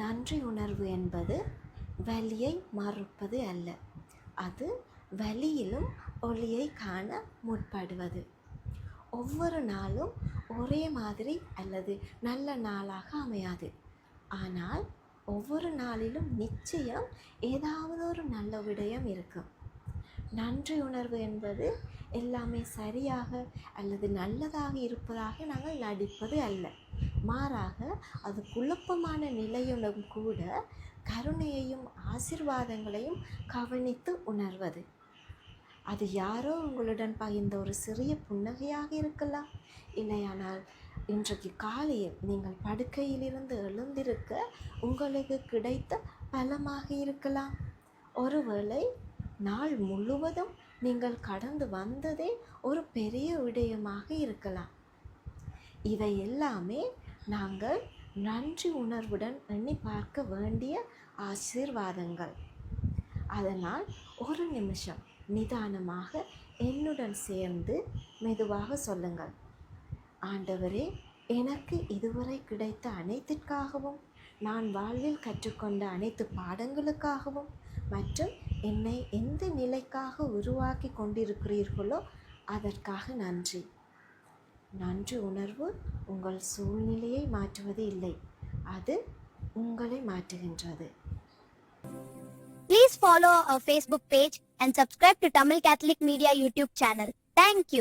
நன்றி உணர்வு என்பது வலியை மறுப்பது அல்ல. அது வலியிலும் ஒளியை காண முற்படுவது. ஒவ்வொரு நாளும் ஒரே மாதிரி அல்லது நல்ல நாளாக அமையாது. ஆனால் ஒவ்வொரு நாளிலும் நிச்சயம் ஏதாவது ஒரு நல்ல விடயம் இருக்கும். நன்றி உணர்வு என்பது எல்லாமே சரியாக அல்லது நல்லதாக இருப்பதாக நாங்கள் நடிப்பது அல்ல. மாறாக அது குழப்பமான நிலையிலும் கூட கருணையையும் ஆசிர்வாதங்களையும் கவனித்து உணர்வது. அது யாரோ உங்களுடன் பகிர்ந்த ஒரு சிறிய புன்னகையாக இருக்கலாம். இல்லையானால் இன்றைக்கு காலையில் நீங்கள் படுக்கையிலிருந்து எழுந்திருக்க உங்களுக்கு கிடைத்த பலமாக இருக்கலாம். ஒருவேளை நாள் முழுவதும் நீங்கள் கடந்து வந்ததே ஒரு பெரிய விடயமாக இருக்கலாம். இவை எல்லாமே நாங்கள் நன்றி உணர்வுடன் எண்ணி பார்க்க வேண்டிய ஆசீர்வாதங்கள். அதனால் ஒரு நிமிஷம் நிதானமாக என்னுடன் சேர்ந்து மெதுவாக சொல்லுங்கள். ஆண்டவரே எனக்கு இதுவரை கிடைத்த அனைத்திற்காகவும் நான் வாழ்வில் கற்றுக்கொண்ட அனைத்து பாடங்களுக்காகவும் மற்றும் என்னை எந்த நிலைக்காக உருவாக்கி கொண்டிருக்கிறீர்களோ அதற்காக நன்றி. நன்றி உணர்வு உங்கள் சூழ்நிலையை மாற்றுவது இல்லை அது உங்களை மாற்றுகின்றது Please follow our Facebook page and subscribe to Tamil Catholic Media YouTube channel. Thank you.